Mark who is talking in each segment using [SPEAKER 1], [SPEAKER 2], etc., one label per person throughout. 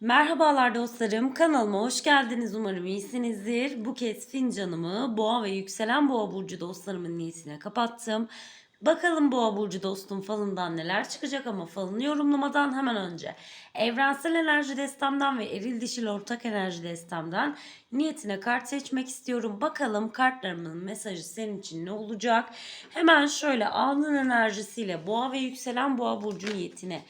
[SPEAKER 1] Merhabalar dostlarım, kanalıma hoş geldiniz. Umarım iyisinizdir. Bu kez fincanımı boğa ve yükselen boğa burcu dostlarımın niyetine kapattım. Bakalım boğa burcu dostum falından neler çıkacak ama falını yorumlamadan hemen önce evrensel enerji destemden ve eril dişil ortak enerji destemden niyetine kart seçmek istiyorum. Bakalım kartlarımın mesajı senin için ne olacak? Hemen şöyle anın enerjisiyle boğa ve yükselen boğa burcu niyetine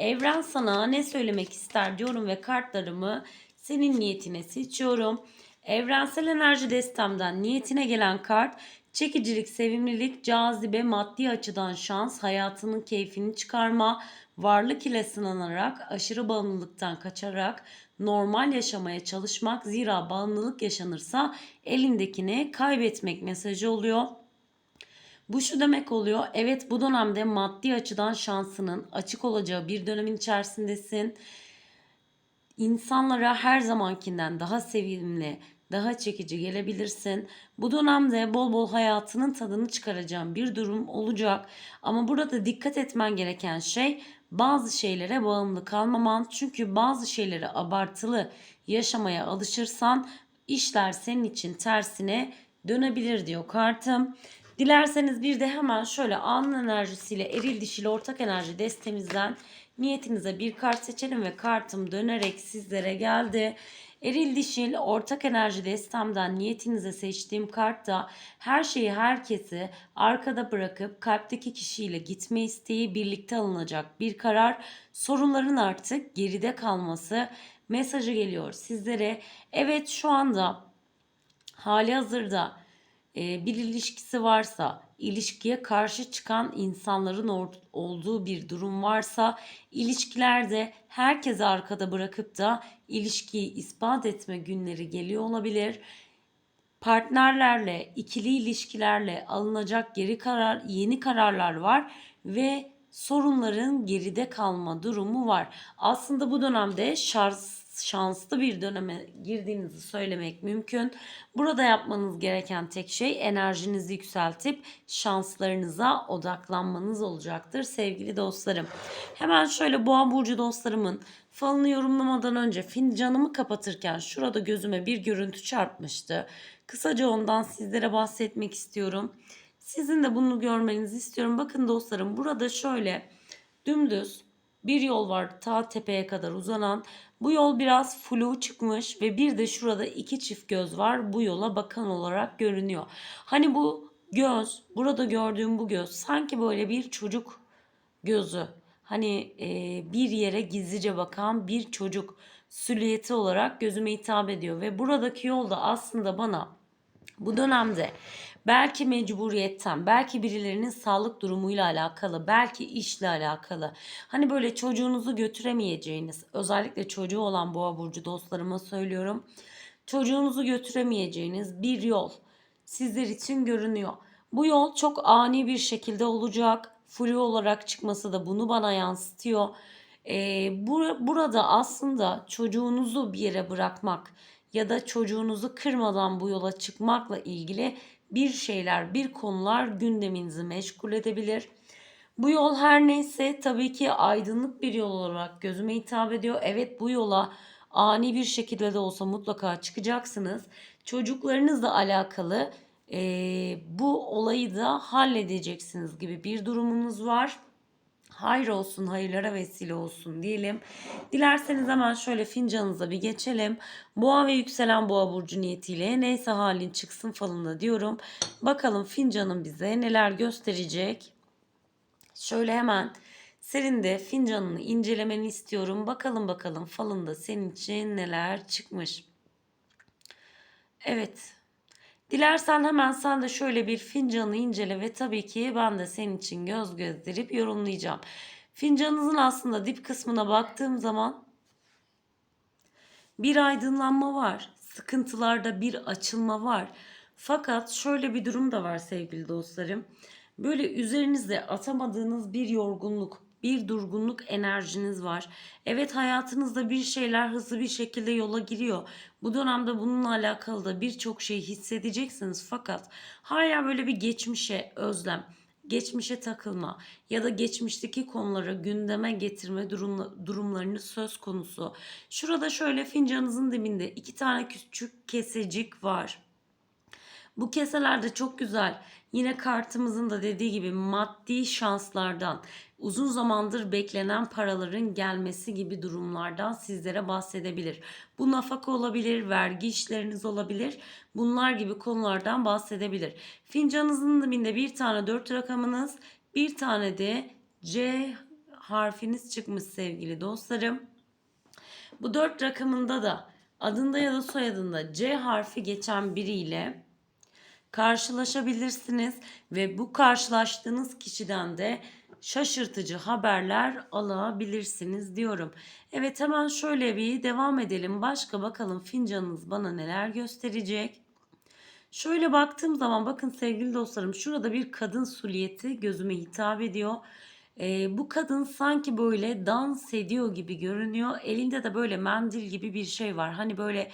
[SPEAKER 1] Evren sana ne söylemek ister diyorum ve kartlarımı senin niyetine seçiyorum. Evrensel enerji destemden niyetine gelen kart çekicilik, sevimlilik, cazibe, maddi açıdan şans, hayatının keyfini çıkarma, varlık ile sınanarak, aşırı bağımlılıktan kaçarak normal yaşamaya çalışmak. Zira bağımlılık yaşanırsa elindekini kaybetmek mesajı oluyor. Bu şu demek oluyor. Evet bu dönemde maddi açıdan şansının açık olacağı bir dönemin içerisindesin. İnsanlara her zamankinden daha sevimli, daha çekici gelebilirsin. Bu dönemde bol bol hayatının tadını çıkaracağın bir durum olacak. Ama burada dikkat etmen gereken şey bazı şeylere bağımlı kalmaman. Çünkü bazı şeyleri abartılı yaşamaya alışırsan işler senin için tersine dönebilir diyor kartım. Dilerseniz bir de hemen şöyle anın enerjisiyle eril dişil ortak enerji destemizden niyetinize bir kart seçelim ve kartım dönerek sizlere geldi. Eril dişil ortak enerji destemden niyetinize seçtiğim kartta her şeyi herkesi arkada bırakıp kalpteki kişiyle gitme isteği birlikte alınacak bir karar. Sorunların artık geride kalması mesajı geliyor sizlere. Evet şu anda hali hazırda bir ilişkisi varsa, ilişkiye karşı çıkan insanların olduğu bir durum varsa, ilişkilerde herkesi arkada bırakıp da ilişkiyi ispat etme günleri geliyor olabilir. Partnerlerle, ikili ilişkilerle alınacak geri karar, yeni kararlar var ve sorunların geride kalma durumu var. Aslında bu dönemde şans şanslı bir döneme girdiğinizi söylemek mümkün. Burada yapmanız gereken tek şey enerjinizi yükseltip şanslarınıza odaklanmanız olacaktır sevgili dostlarım. Hemen şöyle boğa burcu dostlarımın falını yorumlamadan önce fincanımı kapatırken şurada gözüme bir görüntü çarpmıştı. Kısaca ondan sizlere bahsetmek istiyorum. Sizin de bunu görmenizi istiyorum. Bakın dostlarım burada şöyle dümdüz bir yol var ta tepeye kadar uzanan. Bu yol biraz flu çıkmış ve bir de şurada iki çift göz var. Bu yola bakan olarak görünüyor. Hani bu göz, burada gördüğüm bu göz sanki böyle bir çocuk gözü. Hani e, bir yere gizlice bakan bir çocuk silüeti olarak gözüme hitap ediyor ve buradaki yolda aslında bana bu dönemde belki mecburiyetten, belki birilerinin sağlık durumuyla alakalı, belki işle alakalı. Hani böyle çocuğunuzu götüremeyeceğiniz, özellikle çocuğu olan boğa burcu dostlarıma söylüyorum. Çocuğunuzu götüremeyeceğiniz bir yol sizler için görünüyor. Bu yol çok ani bir şekilde olacak. Flu olarak çıkması da bunu bana yansıtıyor. Ee, bur- burada aslında çocuğunuzu bir yere bırakmak ya da çocuğunuzu kırmadan bu yola çıkmakla ilgili bir şeyler, bir konular gündeminizi meşgul edebilir. Bu yol her neyse tabii ki aydınlık bir yol olarak gözüme hitap ediyor. Evet bu yola ani bir şekilde de olsa mutlaka çıkacaksınız. Çocuklarınızla alakalı e, bu olayı da halledeceksiniz gibi bir durumunuz var hayır olsun, hayırlara vesile olsun diyelim. Dilerseniz hemen şöyle fincanınıza bir geçelim. Boğa ve yükselen boğa burcu niyetiyle neyse halin çıksın falında diyorum. Bakalım fincanın bize neler gösterecek. Şöyle hemen senin de fincanını incelemeni istiyorum. Bakalım bakalım falında senin için neler çıkmış. Evet. Dilersen hemen sen de şöyle bir fincanı incele ve tabii ki ben de senin için göz gezdirip yorumlayacağım. Fincanınızın aslında dip kısmına baktığım zaman bir aydınlanma var. Sıkıntılarda bir açılma var. Fakat şöyle bir durum da var sevgili dostlarım. Böyle üzerinizde atamadığınız bir yorgunluk, bir durgunluk enerjiniz var. Evet hayatınızda bir şeyler hızlı bir şekilde yola giriyor. Bu dönemde bununla alakalı da birçok şey hissedeceksiniz fakat hala böyle bir geçmişe özlem, geçmişe takılma ya da geçmişteki konuları gündeme getirme durumla, durumlarını söz konusu. Şurada şöyle fincanınızın dibinde iki tane küçük kesecik var. Bu keseler de çok güzel. Yine kartımızın da dediği gibi maddi şanslardan, uzun zamandır beklenen paraların gelmesi gibi durumlardan sizlere bahsedebilir. Bu nafaka olabilir, vergi işleriniz olabilir. Bunlar gibi konulardan bahsedebilir. Fincanınızın dibinde bir tane 4 rakamınız, bir tane de C harfiniz çıkmış sevgili dostlarım. Bu 4 rakamında da adında ya da soyadında C harfi geçen biriyle karşılaşabilirsiniz ve bu karşılaştığınız kişiden de şaşırtıcı haberler alabilirsiniz diyorum. Evet hemen şöyle bir devam edelim. Başka bakalım fincanınız bana neler gösterecek. Şöyle baktığım zaman bakın sevgili dostlarım şurada bir kadın suliyeti gözüme hitap ediyor. Ee, bu kadın sanki böyle dans ediyor gibi görünüyor. Elinde de böyle mendil gibi bir şey var. Hani böyle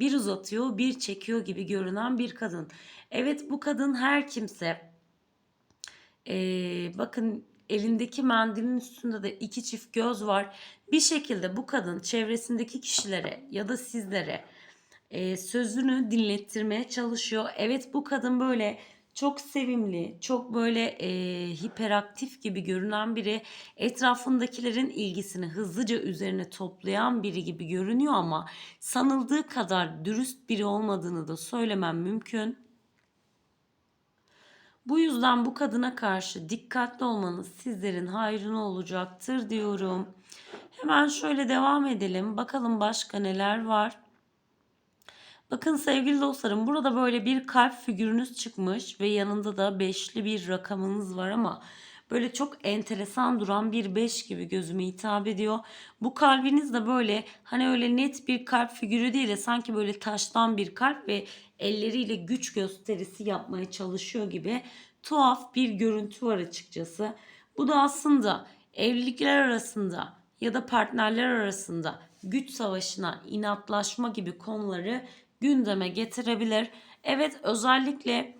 [SPEAKER 1] bir uzatıyor bir çekiyor gibi görünen bir kadın. Evet bu kadın her kimse ee, bakın elindeki mendilin üstünde de iki çift göz var. Bir şekilde bu kadın çevresindeki kişilere ya da sizlere e, sözünü dinlettirmeye çalışıyor. Evet bu kadın böyle çok sevimli, çok böyle e, hiperaktif gibi görünen biri, etrafındakilerin ilgisini hızlıca üzerine toplayan biri gibi görünüyor ama sanıldığı kadar dürüst biri olmadığını da söylemem mümkün. Bu yüzden bu kadına karşı dikkatli olmanız sizlerin hayrına olacaktır diyorum. Hemen şöyle devam edelim. Bakalım başka neler var. Bakın sevgili dostlarım burada böyle bir kalp figürünüz çıkmış ve yanında da beşli bir rakamınız var ama böyle çok enteresan duran bir beş gibi gözüme hitap ediyor. Bu kalbiniz de böyle hani öyle net bir kalp figürü değil de sanki böyle taştan bir kalp ve elleriyle güç gösterisi yapmaya çalışıyor gibi tuhaf bir görüntü var açıkçası. Bu da aslında evlilikler arasında ya da partnerler arasında güç savaşına, inatlaşma gibi konuları gündeme getirebilir. Evet özellikle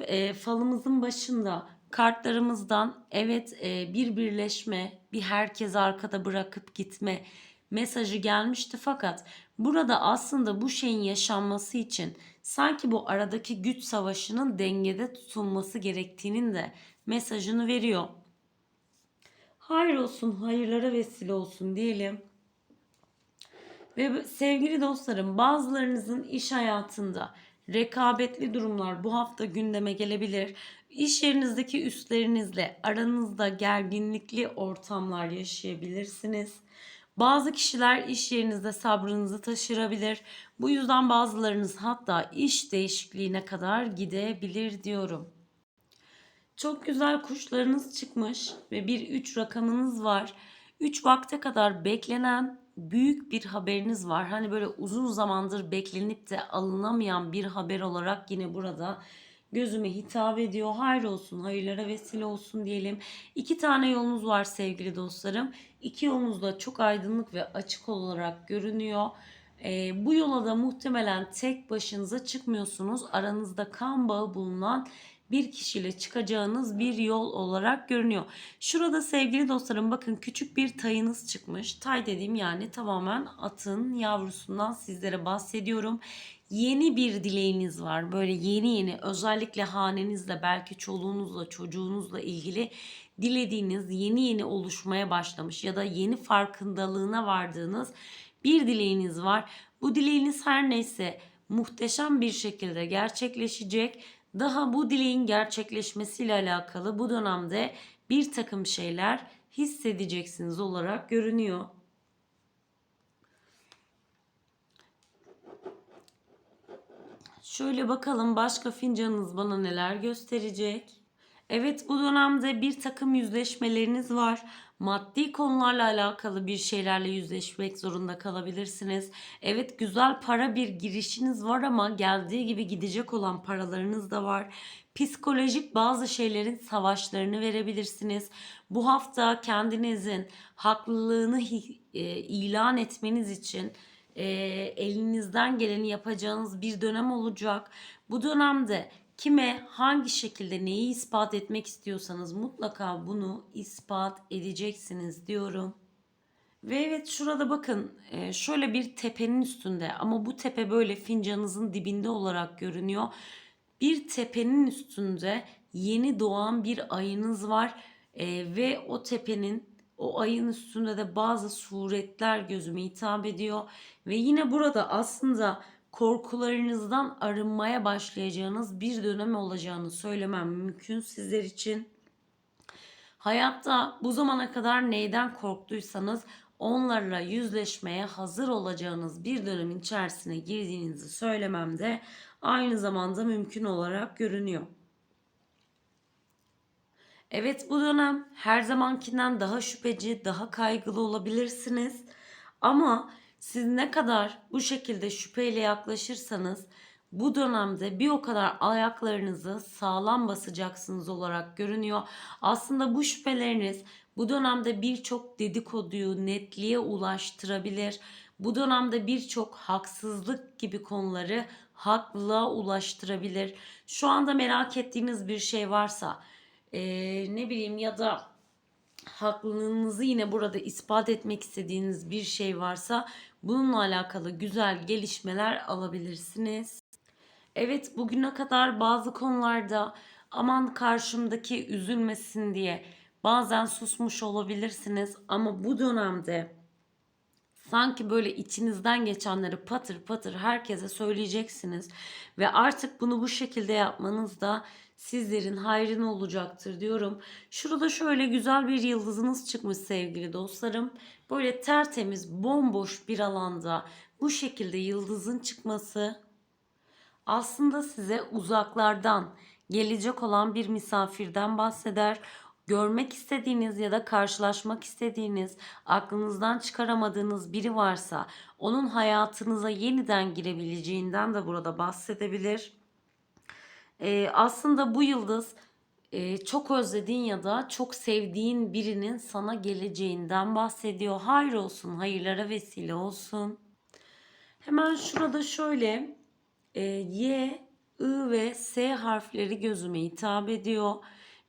[SPEAKER 1] e, falımızın başında kartlarımızdan evet e, bir birleşme, bir herkes arkada bırakıp gitme mesajı gelmişti fakat burada aslında bu şeyin yaşanması için sanki bu aradaki güç savaşının dengede tutulması gerektiğinin de mesajını veriyor. Hayır olsun, hayırlara vesile olsun diyelim. Ve sevgili dostlarım bazılarınızın iş hayatında rekabetli durumlar bu hafta gündeme gelebilir. İş yerinizdeki üstlerinizle aranızda gerginlikli ortamlar yaşayabilirsiniz. Bazı kişiler iş yerinizde sabrınızı taşırabilir. Bu yüzden bazılarınız hatta iş değişikliğine kadar gidebilir diyorum. Çok güzel kuşlarınız çıkmış ve bir 3 rakamınız var. 3 vakte kadar beklenen büyük bir haberiniz var. Hani böyle uzun zamandır beklenip de alınamayan bir haber olarak yine burada gözüme hitap ediyor. Hayır olsun, hayırlara vesile olsun diyelim. İki tane yolunuz var sevgili dostlarım. İki yolunuz da çok aydınlık ve açık olarak görünüyor. E, bu yola da muhtemelen tek başınıza çıkmıyorsunuz. Aranızda kan bağı bulunan bir kişiyle çıkacağınız bir yol olarak görünüyor. Şurada sevgili dostlarım bakın küçük bir tayınız çıkmış. Tay dediğim yani tamamen atın yavrusundan sizlere bahsediyorum. Yeni bir dileğiniz var. Böyle yeni yeni özellikle hanenizle belki çoluğunuzla çocuğunuzla ilgili dilediğiniz yeni yeni oluşmaya başlamış ya da yeni farkındalığına vardığınız bir dileğiniz var. Bu dileğiniz her neyse muhteşem bir şekilde gerçekleşecek daha bu dileğin gerçekleşmesiyle alakalı bu dönemde bir takım şeyler hissedeceksiniz olarak görünüyor. Şöyle bakalım başka fincanınız bana neler gösterecek. Evet bu dönemde bir takım yüzleşmeleriniz var. Maddi konularla alakalı bir şeylerle yüzleşmek zorunda kalabilirsiniz. Evet güzel para bir girişiniz var ama geldiği gibi gidecek olan paralarınız da var. Psikolojik bazı şeylerin savaşlarını verebilirsiniz. Bu hafta kendinizin haklılığını e, ilan etmeniz için e, elinizden geleni yapacağınız bir dönem olacak. Bu dönemde Kime hangi şekilde neyi ispat etmek istiyorsanız mutlaka bunu ispat edeceksiniz diyorum. Ve evet şurada bakın e, şöyle bir tepenin üstünde ama bu tepe böyle fincanınızın dibinde olarak görünüyor. Bir tepenin üstünde yeni doğan bir ayınız var E, ve o tepenin o ayın üstünde de bazı suretler gözüme hitap ediyor. Ve yine burada aslında korkularınızdan arınmaya başlayacağınız bir dönem olacağını söylemem mümkün sizler için. Hayatta bu zamana kadar neyden korktuysanız onlarla yüzleşmeye hazır olacağınız bir dönemin içerisine girdiğinizi söylemem de aynı zamanda mümkün olarak görünüyor. Evet bu dönem her zamankinden daha şüpheci, daha kaygılı olabilirsiniz. Ama siz ne kadar bu şekilde şüpheyle yaklaşırsanız bu dönemde bir o kadar ayaklarınızı sağlam basacaksınız olarak görünüyor. Aslında bu şüpheleriniz bu dönemde birçok dedikoduyu netliğe ulaştırabilir. Bu dönemde birçok haksızlık gibi konuları haklılığa ulaştırabilir. Şu anda merak ettiğiniz bir şey varsa eee, ne bileyim ya da haklılığınızı yine burada ispat etmek istediğiniz bir şey varsa bununla alakalı güzel gelişmeler alabilirsiniz. Evet bugüne kadar bazı konularda aman karşımdaki üzülmesin diye bazen susmuş olabilirsiniz ama bu dönemde sanki böyle içinizden geçenleri patır patır herkese söyleyeceksiniz ve artık bunu bu şekilde yapmanız da sizlerin hayrına olacaktır diyorum. Şurada şöyle güzel bir yıldızınız çıkmış sevgili dostlarım. Böyle tertemiz, bomboş bir alanda bu şekilde yıldızın çıkması aslında size uzaklardan gelecek olan bir misafirden bahseder. Görmek istediğiniz ya da karşılaşmak istediğiniz, aklınızdan çıkaramadığınız biri varsa onun hayatınıza yeniden girebileceğinden de burada bahsedebilir. Ee, aslında bu yıldız e, çok özlediğin ya da çok sevdiğin birinin sana geleceğinden bahsediyor. Hayır olsun, hayırlara vesile olsun. Hemen şurada şöyle e, Y, I ve S harfleri gözüme hitap ediyor.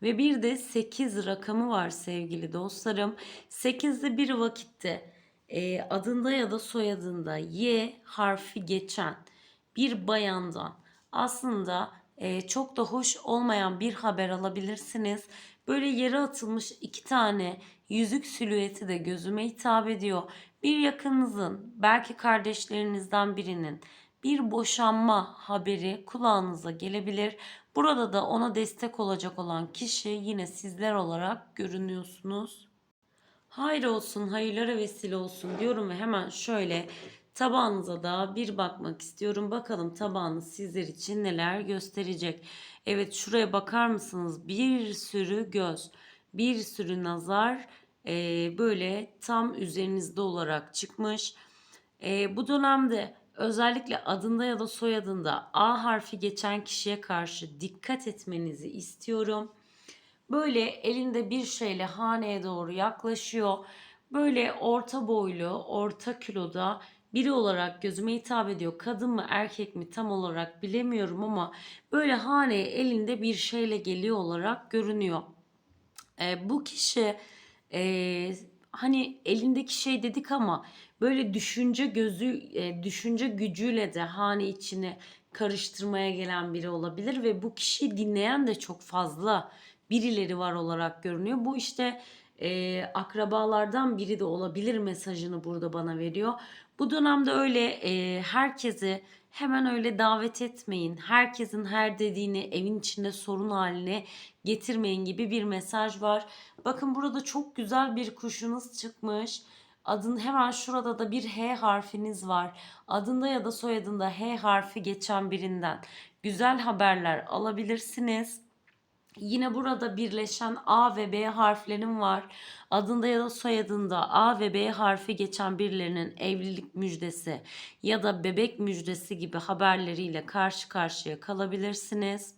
[SPEAKER 1] Ve bir de 8 rakamı var sevgili dostlarım. 8'de bir vakitte e, adında ya da soyadında Y harfi geçen bir bayandan aslında çok da hoş olmayan bir haber alabilirsiniz. Böyle yere atılmış iki tane yüzük silüeti de gözüme hitap ediyor. Bir yakınınızın, belki kardeşlerinizden birinin bir boşanma haberi kulağınıza gelebilir. Burada da ona destek olacak olan kişi yine sizler olarak görünüyorsunuz. Hayır olsun, hayırlara vesile olsun diyorum ve hemen şöyle tabağınıza da bir bakmak istiyorum. Bakalım tabağınız sizler için neler gösterecek. Evet şuraya bakar mısınız? Bir sürü göz, bir sürü nazar eee, böyle tam üzerinizde olarak çıkmış. Eee, bu dönemde özellikle adında ya da soyadında A harfi geçen kişiye karşı dikkat etmenizi istiyorum. Böyle elinde bir şeyle haneye doğru yaklaşıyor. Böyle orta boylu, orta kiloda biri olarak gözüme hitap ediyor. Kadın mı erkek mi tam olarak bilemiyorum ama böyle haneye elinde bir şeyle geliyor olarak görünüyor. E, bu kişi e, hani elindeki şey dedik ama böyle düşünce gözü e, düşünce gücüyle de hane içine karıştırmaya gelen biri olabilir ve bu kişiyi dinleyen de çok fazla birileri var olarak görünüyor. Bu işte e, akrabalardan biri de olabilir mesajını burada bana veriyor. Bu dönemde öyle e, herkesi hemen öyle davet etmeyin. Herkesin her dediğini evin içinde sorun haline getirmeyin gibi bir mesaj var. Bakın burada çok güzel bir kuşunuz çıkmış. Adın hemen şurada da bir H harfiniz var. Adında ya da soyadında H harfi geçen birinden güzel haberler alabilirsiniz. Yine burada birleşen A ve B harflerim var. Adında ya da soyadında A ve B harfi geçen birilerinin evlilik müjdesi ya da bebek müjdesi gibi haberleriyle karşı karşıya kalabilirsiniz.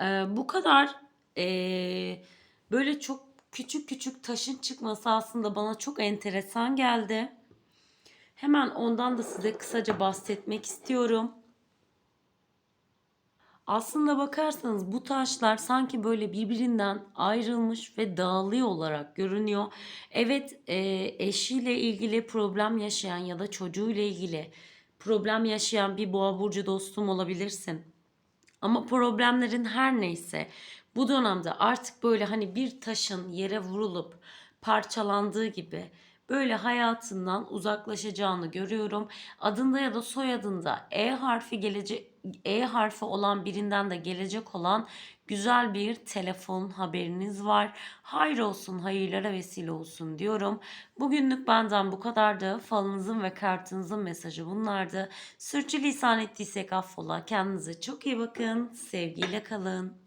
[SPEAKER 1] Ee, bu kadar ee, böyle çok küçük küçük taşın çıkması aslında bana çok enteresan geldi. Hemen ondan da size kısaca bahsetmek istiyorum. Aslında bakarsanız bu taşlar sanki böyle birbirinden ayrılmış ve dağılıyor olarak görünüyor. Evet, e, eşiyle ilgili problem yaşayan ya da çocuğuyla ilgili problem yaşayan bir boğa burcu dostum olabilirsin. Ama problemlerin her neyse bu dönemde artık böyle hani bir taşın yere vurulup parçalandığı gibi böyle hayatından uzaklaşacağını görüyorum. Adında ya da soyadında E harfi gelecek E harfi olan birinden de gelecek olan güzel bir telefon haberiniz var. Hayır olsun, hayırlara vesile olsun diyorum. Bugünlük benden bu kadardı. Falınızın ve kartınızın mesajı bunlardı. Sürçülisan ettiysek affola. Kendinize çok iyi bakın. Sevgiyle kalın.